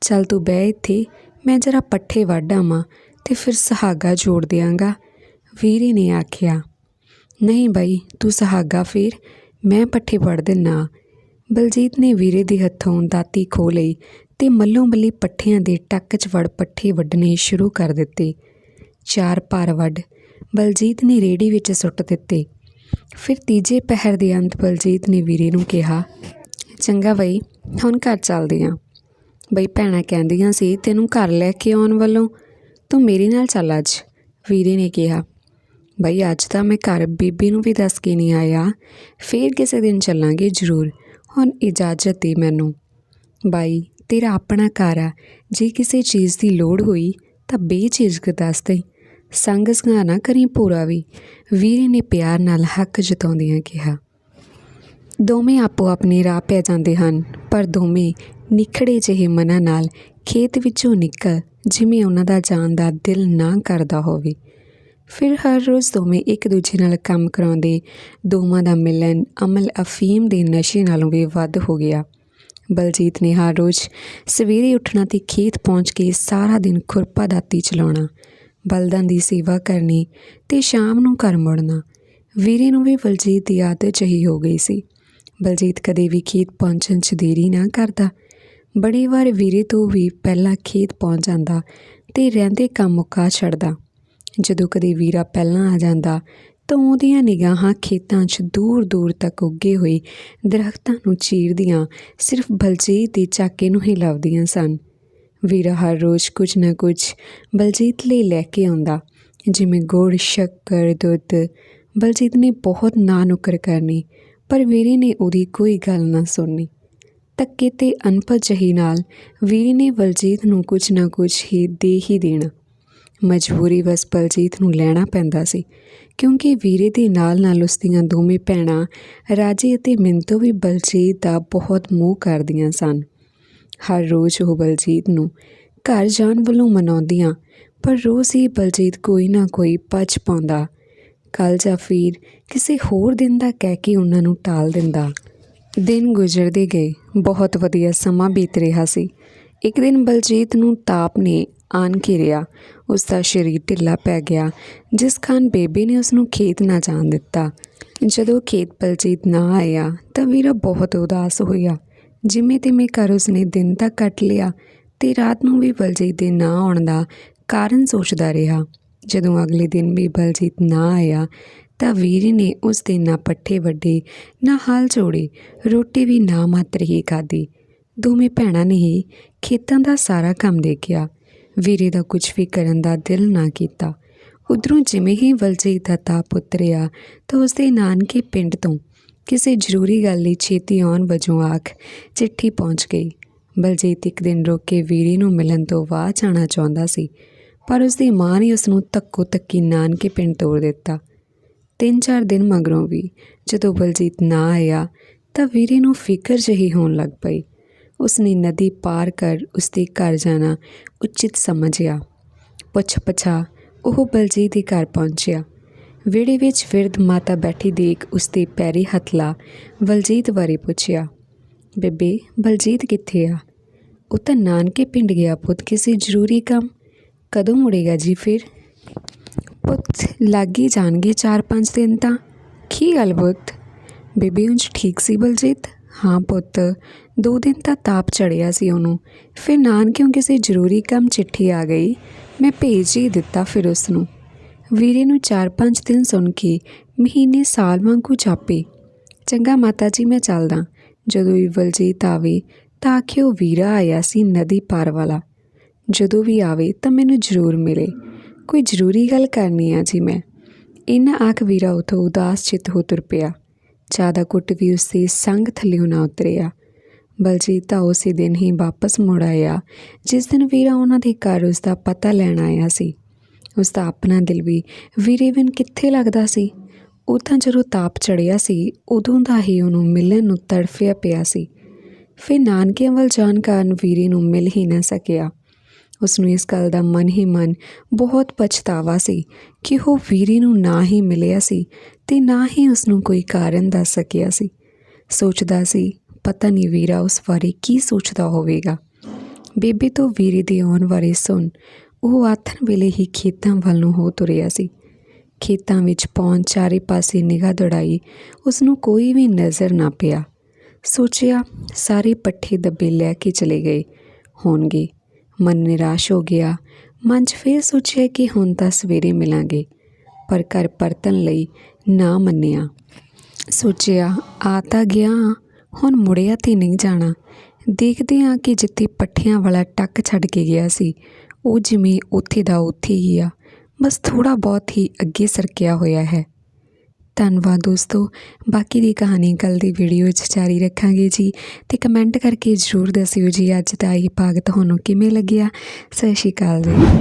S1: ਚੱਲ ਤੂੰ ਬਹਿ ਇੱਥੇ, ਮੈਂ ਜਰਾ ਪੱਠੇ ਵੱਢ ਆਵਾਂ ਤੇ ਫਿਰ ਸੁਹਾਗਾ ਜੋੜ ਦਿਆਂਗਾ। ਵੀਰੇ ਨੇ ਆਖਿਆ, ਨਹੀਂ ਬਈ, ਤੂੰ ਸੁਹਾਗਾ ਫੇਰ। ਮੈਂ ਪੱਠੇ ਵੜ ਦਿੰਨਾ। ਬਲਜੀਤ ਨੇ ਵੀਰੇ ਦੇ ਹੱਥੋਂ ਦਾਤੀ ਖੋ ਲਈ ਤੇ ਮੱਲੋਂ ਮੱਲੀ ਪੱਠਿਆਂ ਦੇ ਟੱਕ 'ਚ ਵੜ ਪੱਠੇ ਵੱਢਣੇ ਸ਼ੁਰੂ ਕਰ ਦਿੱਤੇ। ਚਾਰ ਭਾਰ ਵੱਢ, ਬਲਜੀਤ ਨੇ ਰੇੜੀ ਵਿੱਚ ਸੁੱਟ ਦਿੱਤੇ। ਫਿਰ ਤੀਜੇ ਪਹਿਰ ਦੇ ਅੰਤ ਬਲਜੀਤ ਨੇ ਵੀਰੇ ਨੂੰ ਕਿਹਾ, ਚੰਗਾ ਬਈ, ਹੁਣ ਘਰ ਚੱਲਦੇ ਆਂ। ਬਈ ਭੈਣਾਂ ਕਹਿੰਦੀਆਂ ਸੀ ਤੈਨੂੰ ਘਰ ਲੈ ਕੇ ਆਉਣ ਵੱਲੋਂ, ਤੂੰ ਮੇਰੇ ਨਾਲ ਚੱਲ ਅੱਜ। ਵੀਰੇ ਨੇ ਕਿਹਾ ਬਈ ਅੱਜ ਤਾਂ ਮੈਂ ਘਰ ਬੀਬੀ ਨੂੰ ਵੀ ਦੱਸ ਕੇ ਨਹੀਂ ਆਇਆ। ਫੇਰ ਕਿਸੇ ਦਿਨ ਚੱਲਾਂਗੇ ਜ਼ਰੂਰ। ਹੁਣ ਇਜਾਜ਼ਤ ਦੇ ਮੈਨੂੰ। ਬਾਈ, ਤੇਰਾ ਆਪਣਾ ਘਰ ਆ। ਜੇ ਕਿਸੇ ਚੀਜ਼ ਦੀ ਲੋੜ ਹੋਈ ਤਾਂ ਬੇਝਿਜਕ ਦੱਸ ਦੇ। ਸੰਗ ਸੰਗਾ ਨਾ ਕਰੀ ਪੂਰਾ ਵੀ। ਵੀਰੇ ਨੇ ਪਿਆਰ ਨਾਲ ਹੱਕ ਜਤਾਉਂਦਿਆਂ ਕਿਹਾ। ਦੋਵੇਂ ਆਪੋ ਆਪਣੇ ਰਾਹ ਪੈ ਜਾਂਦੇ ਹਨ, ਪਰ ਦੋਵੇਂ ਨਿਖੜੇ ਜਿਹੇ ਮਨਾਂ ਨਾਲ ਖੇਤ ਵਿੱਚੋਂ ਨਿਕਲ, ਜਿਵੇਂ ਉਹਨਾਂ ਦਾ ਜਾਣ ਦਾ ਦਿਲ ਨਾ ਕਰਦਾ ਹੋਵੇ। ਫਿਰ ਹਰ ਰੋਜ਼ ਦੋਵੇਂ ਇੱਕ ਦੂਜੇ ਨਾਲ ਕੰਮ ਕਰਾਉਂਦੇ, ਦੋਵਾਂ ਦਾ ਮਿਲਣ ਅਮਲ ਅਫੀਮ ਦੇ ਨਸ਼ੇ ਨਾਲੋਂ ਵੀ ਵੱਧ ਹੋ ਗਿਆ। ਬਲਜੀਤ ਨੇ ਹਰ ਰੋਜ਼ ਸਵੇਰੇ ਉੱਠਣਾ ਤੇ ਖੇਤ ਪਹੁੰਚ ਕੇ ਸਾਰਾ ਦਿਨ ਖੁਰਪਾ ਦਾਤੀ ਚਲਾਉਣਾ, ਬਲਦਾਂ ਦੀ ਸੇਵਾ ਕਰਨੀ ਤੇ ਸ਼ਾਮ ਨੂੰ ਘਰ ਮੁੜਨਾ। ਵੀਰੇ ਨੂੰ ਵੀ ਬਲਜੀਤ ਦੀ ਆਦਤ ਚਹੀ ਹੋ ਗਈ ਸੀ। ਬਲਜੀਤ ਕਦੇ ਵੀ ਖੇਤ ਪਹੁੰਚਣ 'ਚ ਦੇਰੀ ਨਾ ਕਰਦਾ। ਬੜੀ ਵਾਰ ਵੀਰੇ ਤੋਂ ਵੀ ਪਹਿਲਾਂ ਖੇਤ ਪਹੁੰਚ ਜਾਂਦਾ ਤੇ ਰਹਿੰਦੇ ਕੰਮ ਮੁਕਾ ਛੱਡਦਾ। ਜਦੋਂ ਕਦੇ ਵੀਰਾ ਪਹਿਲਾਂ ਆ ਜਾਂਦਾ, ਤਾਂ ਉਹਦੀਆਂ ਨਿਗਾਹਾਂ ਖੇਤਾਂ 'ਚ ਦੂਰ-ਦੂਰ ਤੱਕ ਉੱਗੇ ਹੋਏ ਦਰਖਤਾਂ ਨੂੰ ਚੀਰਦੀਆਂ ਸਿਰਫ ਬਲਜੀਤ ਦੇ ਚਾਕੇ ਨੂੰ ਹੀ ਲੱਭਦੀਆਂ ਸਨ। ਵੀਰਾ ਹਰ ਰੋਜ਼ ਕੁਝ ਨਾ ਕੁਝ ਬਲਜੀਤ ਲਈ ਲੈ ਕੇ ਆਉਂਦਾ, ਜਿਵੇਂ ਗੁੜ, ਸ਼ੱਕਰ, ਦੁੱਧ। ਬਲਜੀਤ ਨੇ ਬਹੁਤ ਨਾ ਨੁਕਰ ਕਰਨੀ, ਪਰ ਵੀਰੇ ਨੇ ਉਹਦੀ ਕੋਈ ਗੱਲ ਨਾ ਸੁਣਨੀ। ਤੱਕੇ ਤੇ ਅਨਪੜ੍ਹ ਜਹੀ ਨਾਲ ਵੀਰੇ ਨੇ ਬਲਜੀਤ ਨੂੰ ਕੁਝ ਨਾ ਕੁਝ ਹੀ ਦੇ ਹੀ ਦੇਣਾ। ਮਜਬੂਰੀ ਵਸ ਬਲਜੀਤ ਨੂੰ ਲੈਣਾ ਪੈਂਦਾ ਸੀ, ਕਿਉਂਕਿ ਵੀਰੇ ਦੇ ਨਾਲ ਨਾਲ ਉਸ ਦੀਆਂ ਦੋਵੇਂ ਭੈਣਾਂ ਰਾਜੀ ਅਤੇ ਮਿੰਤੋ ਵੀ ਬਲਜੀਤ ਦਾ ਬਹੁਤ ਮੋਹ ਕਰਦੀਆਂ ਸਨ। ਹਰ ਰੋਜ਼ ਉਹ ਬਲਜੀਤ ਨੂੰ ਘਰ ਜਾਣ ਵੱਲੋਂ ਮਨਾਉਂਦੀਆਂ, ਪਰ ਰੋਜ਼ ਹੀ ਬਲਜੀਤ ਕੋਈ ਨਾ ਕੋਈ ਪਛ ਪਾਉਂਦਾ। ਕੱਲ ਜਾਂ ਫਿਰ ਕਿਸੇ ਹੋਰ ਦਿਨ ਦਾ ਕਹਿ ਕੇ ਉਹਨਾਂ ਨੂੰ ਟਾਲ ਦਿੰਦਾ। ਦਿਨ ਗੁਜ਼ਰਦੇ ਗਏ, ਬਹੁਤ ਵਧੀਆ ਸਮਾਂ ਬੀਤ ਰਿਹਾ ਸੀ। ਇੱਕ ਦਿਨ ਬਲਜੀਤ ਨੂੰ ਤਾਪ ਨੇ ਆਣ ਘਿਰਿਆ। ਉਸ ਦਾ ਸਰੀਰ ਢਿੱਲਾ ਪੈ ਗਿਆ, ਜਿਸ ਕਾਰਨ ਬੇਬੇ ਨੇ ਉਸ ਨੂੰ ਖੇਤ ਨਾ ਜਾਣ ਦਿੱਤਾ। ਜਦੋਂ ਖੇਤ ਬਲਜੀਤ ਨਾ ਆਇਆ, ਤਾਂ ਵੀਰਾ ਬਹੁਤ ਉਦਾਸ ਹੋਇਆ। ਜਿਵੇਂ ਤਿਵੇਂ ਕਰ ਉਸਨੇ ਦਿਨ ਤੱਕ ਕੱਟ ਲਿਆ ਤੇ ਰਾਤ ਨੂੰ ਵੀ ਬਲਜੀਤ ਦੇ ਨਾ ਆਉਣ ਦਾ ਕਾਰਨ ਸੋਚਦਾ ਰਿਹਾ। ਜਦੋਂ ਅਗਲੇ ਦਿਨ ਵੀ ਬਲਜੀਤ ਨਾ ਆਇਆ, ਤਾਂ ਵੀਰੇ ਨੇ ਉਸ ਦੇ ਨਾ ਪੱਠੇ ਵੱਡੇ, ਨਾ ਹਾਲ ਜੋੜੇ, ਰੋਟੀ ਵੀ ਨਾ ਮਾਤਰ ਹੀ ਖਾਧੀ। ਦੋਵੇਂ ਭੈਣਾਂ ਨੇ ਹੀ ਖੇਤਾਂ ਦਾ ਸਾਰਾ ਕੰਮ ਦੇਖਿਆ। ਵੀਰੇ ਦਾ ਕੁਝ ਵੀ ਕਰਨ ਦਾ ਦਿਲ ਨਾ ਕੀਤਾ। ਉਧਰੋਂ ਜਿਵੇਂ ਹੀ ਬਲਜੀਤ ਦਾ ਤਾਪ ਉਤਰਿਆ ਤਾਂ ਉਸਦੇ ਨਾਨਕੇ ਪਿੰਡ ਤੋਂ ਕਿਸੇ ਜ਼ਰੂਰੀ ਗੱਲ ਲਈ ਛੇਤੀ ਆਉਣ ਵਜੋਂ ਆਖ ਚਿੱਠੀ ਪਹੁੰਚ ਗਈ। ਬਲਜੀਤ ਇੱਕ ਦਿਨ ਰੁਕ ਕੇ ਵੀਰੇ ਨੂੰ ਮਿਲਣ ਤੋਂ ਬਾਅਦ ਜਾਣਾ ਚਾਹੁੰਦਾ ਸੀ, ਪਰ ਉਸਦੀ ਮਾਂ ਨੇ ਉਸ ਨੂੰ ਤੱਕੋ ਤੱਕੀ ਨਾਨਕੇ ਪਿੰਡ ਤੋੜ ਦਿੱਤਾ। ਤਿੰਨ ਚਾਰ ਦਿਨ ਮਗਰੋਂ ਵੀ ਜਦੋਂ ਬਲਜੀਤ ਨਾ ਆਇਆ, ਤਾਂ ਵੀਰੇ ਨੂੰ ਫਿਕਰ ਜਿਹੀ ਹੋਣ ਲੱਗ ਪਈ। ਉਸਨੇ ਨਦੀ ਪਾਰ ਕਰ ਉਸਦੇ ਘਰ ਜਾਣਾ ਉਚਿਤ ਸਮਝਿਆ। ਪੁੱਛ ਪਛਾ ਉਹ ਬਲਜੀਤ ਦੇ ਘਰ ਪਹੁੰਚਿਆ। ਵਿਹੜੇ ਵਿੱਚ ਵਿਰਧ ਮਾਤਾ ਬੈਠੀ ਦੇਖ ਉਸਦੇ ਪੈਰੀ ਹੱਥ ਲਾ ਬਲਜੀਤ ਬਾਰੇ ਪੁੱਛਿਆ, ਬੇਬੇ, ਬਲਜੀਤ ਕਿੱਥੇ ਆ? ਉਹ ਤਾਂ ਨਾਨਕੇ ਪਿੰਡ ਗਿਆ ਪੁੱਤ, ਕਿਸੇ ਜ਼ਰੂਰੀ ਕੰਮ? ਕਦੋਂ ਮੁੜੇਗਾ ਜੀ ਫਿਰ? ਪੁੱਤ, ਲੱਗੀ ਜਾਣਗੇ 4-5 ਦਿਨ ਤਾਂ। ਕੀ ਗੱਲ ਪੁੱਤ? ਬੇਬੀ, ਉਂਝ ਠੀਕ ਸੀ ਬਲਜੀਤ? ਹਾਂ ਪੁੱਤ, ਦੋ ਦਿਨ ਤਾਂ ਤਾਪ ਚੜਿਆ ਸੀ ਉਹਨੂੰ। ਫਿਰ ਨਾਨਕਿਓਂ ਕਿਸੇ ਜ਼ਰੂਰੀ ਕੰਮ ਚਿੱਠੀ ਆ ਗਈ। ਮੈਂ ਭੇਜ ਹੀ ਦਿੱਤਾ ਫਿਰ ਉਸ ਨੂੰ ਵੀਰੇ ਨੂੰ 4-5 ਦਿਨ ਸੁਣ ਕੇ ਮਹੀਨੇ ਸਾਲ ਵਾਂਗੂ ਜਾਪੇ। ਚੰਗਾ ਮਾਤਾ ਜੀ, ਮੈਂ ਚੱਲਦਾ। ਜਦੋਂ ਵੀ ਬਲਜੀਤ ਆਵੇ ਤਾਂ ਆਖਿਓ ਵੀਰਾ ਆਇਆ ਸੀ ਨਦੀ ਪਾਰ ਵਾਲਾ। ਜਦੋਂ ਵੀ ਆਵੇ ਤਾਂ ਮੈਨੂੰ ਜ਼ਰੂਰ ਮਿਲੇ। ਕੋਈ ਜ਼ਰੂਰੀ ਗੱਲ ਕਰਨੀ ਆ ਜੀ ਮੈਂ। ਇਹਨਾਂ ਆਖ ਵੀਰਾ ਉਥੋਂ ਉਦਾਸ ਚਿੱਤ ਹੋ ਤੁਰ ਪਿਆ। ਜ਼ਿਆਦਾ ਦਾ ਕੁੱਟ ਵੀ ਉਸਦੇ ਸੰਗ ਥੱਲਿਓਂ ਨਾ ਉਤਰਿਆ। ਬਲਜੀਤ ਤਾਂ ਉਸੇ ਦਿਨ ਹੀ ਵਾਪਸ ਮੁੜ ਆਇਆ, ਜਿਸ ਦਿਨ ਵੀਰਾ ਉਹਨਾਂ ਦੇ ਘਰ ਉਸ ਦਾ ਪਤਾ ਲੈਣ ਆਇਆ ਸੀ। ਉਸ ਦਾ ਆਪਣਾ ਦਿਲ ਵੀ ਵੀਰੇ ਬਿਨ ਕਿੱਥੇ ਲੱਗਦਾ ਸੀ? ਉਹ ਤਾਂ ਜਦੋਂ ਤਾਪ ਚੜਿਆ ਸੀ, ਉਦੋਂ ਦਾ ਹੀ ਉਹਨੂੰ ਮਿਲਣ ਨੂੰ ਤੜਫਿਆ ਪਿਆ ਸੀ। ਫਿਰ ਨਾਨਕਿਆਂ ਵੱਲ ਜਾਣ ਕਾਰਨ ਵੀਰੇ ਨੂੰ ਮਿਲ ਹੀ ਨਾ ਸਕਿਆ। ਉਸ ਨੂੰ ਇਸ ਗੱਲ ਦਾ ਮਨ ਹੀ ਮਨ ਬਹੁਤ ਪਛਤਾਵਾ ਸੀ ਕਿ ਉਹ ਵੀਰੇ ਨੂੰ ਨਾ ਹੀ ਮਿਲਿਆ ਸੀ ਤੇ ਨਾ ਹੀ ਉਸ ਨੂੰ ਕੋਈ ਕਾਰਨ ਦੱਸ ਸਕਿਆ ਸੀ। ਸੋਚਦਾ ਸੀ, ਪਤਾ ਨਹੀਂ ਵੀਰਾ ਉਸ ਬਾਰੇ ਕੀ ਸੋਚਦਾ ਹੋਵੇਗਾ। ਬੇਬੇ ਤੋਂ ਵੀਰੇ ਦੇ ਆਉਣ ਬਾਰੇ ਸੁਣ, ਉਹ ਆਥਣ ਵੇਲੇ ਹੀ ਖੇਤਾਂ ਵੱਲ ਨੂੰ ਹੋ ਤੁਰਿਆ ਸੀ। ਖੇਤਾਂ ਵਿੱਚ ਪਹੁੰਚ ਚਾਰੇ ਪਾਸੇ ਨਿਗਾਹ ਦੌੜਾਈ ਉਸ ਨੂੰ ਕੋਈ ਵੀ ਨਜ਼ਰ ਨਾ ਪਿਆ। ਸੋਚਿਆ, ਸਾਰੇ ਪੱਠੇ ਦੱਬੇ ਲੈ ਕੇ ਚਲੇ ਗਏ ਹੋਣਗੇ। ਮਨ ਨਿਰਾਸ਼ ਹੋ ਗਿਆ। ਮਨ 'ਚ ਫੇਰ ਸੋਚਿਆ ਕਿ ਹੁਣ ਤਾਂ ਸਵੇਰੇ ਮਿਲਾਂਗੇ, ਪਰ ਘਰ ਪਰਤਣ ਲਈ ਨਾ ਮੰਨਿਆ। ਸੋਚਿਆ, ਆ ਤਾਂ ਗਿਆ ਹੁਣ ਮੁੜਿਆ ਤੇ ਨਹੀਂ ਜਾਣਾ। ਦੇਖਦੇ ਹਾਂ ਕਿ ਜਿੱਥੇ ਪੱਠਿਆਂ ਵਾਲਾ ਟੱਕ ਛੱਡ ਕੇ ਗਿਆ ਸੀ, ਉਹ ਜਿਵੇਂ ਉੱਥੇ ਦਾ ਉੱਥੇ ਹੀ ਆ। ਬਸ ਥੋੜਾ ਬਹੁਤ ਹੀ ਅੱਗੇ ਸਰਕਿਆ ਹੋਇਆ ਹੈ। ਧੰਨਵਾਦ ਦੋਸਤੋ। ਬਾਕੀ ਦੀ ਕਹਾਣੀ ਕੱਲ ਦੀ ਵੀਡੀਓ 'ਚ ਜਾਰੀ ਰੱਖਾਂਗੇ ਜੀ। ਤੇ ਕਮੈਂਟ ਕਰਕੇ ਜ਼ਰੂਰ ਦੱਸਿਓ ਜੀ, ਅੱਜ ਦਾ ਇਹ ਭਾਗ ਤੁਹਾਨੂੰ ਕਿਵੇਂ ਲੱਗਿਆ? ਸਤਿ ਸ਼੍ਰੀ ਅਕਾਲ ਜੀ।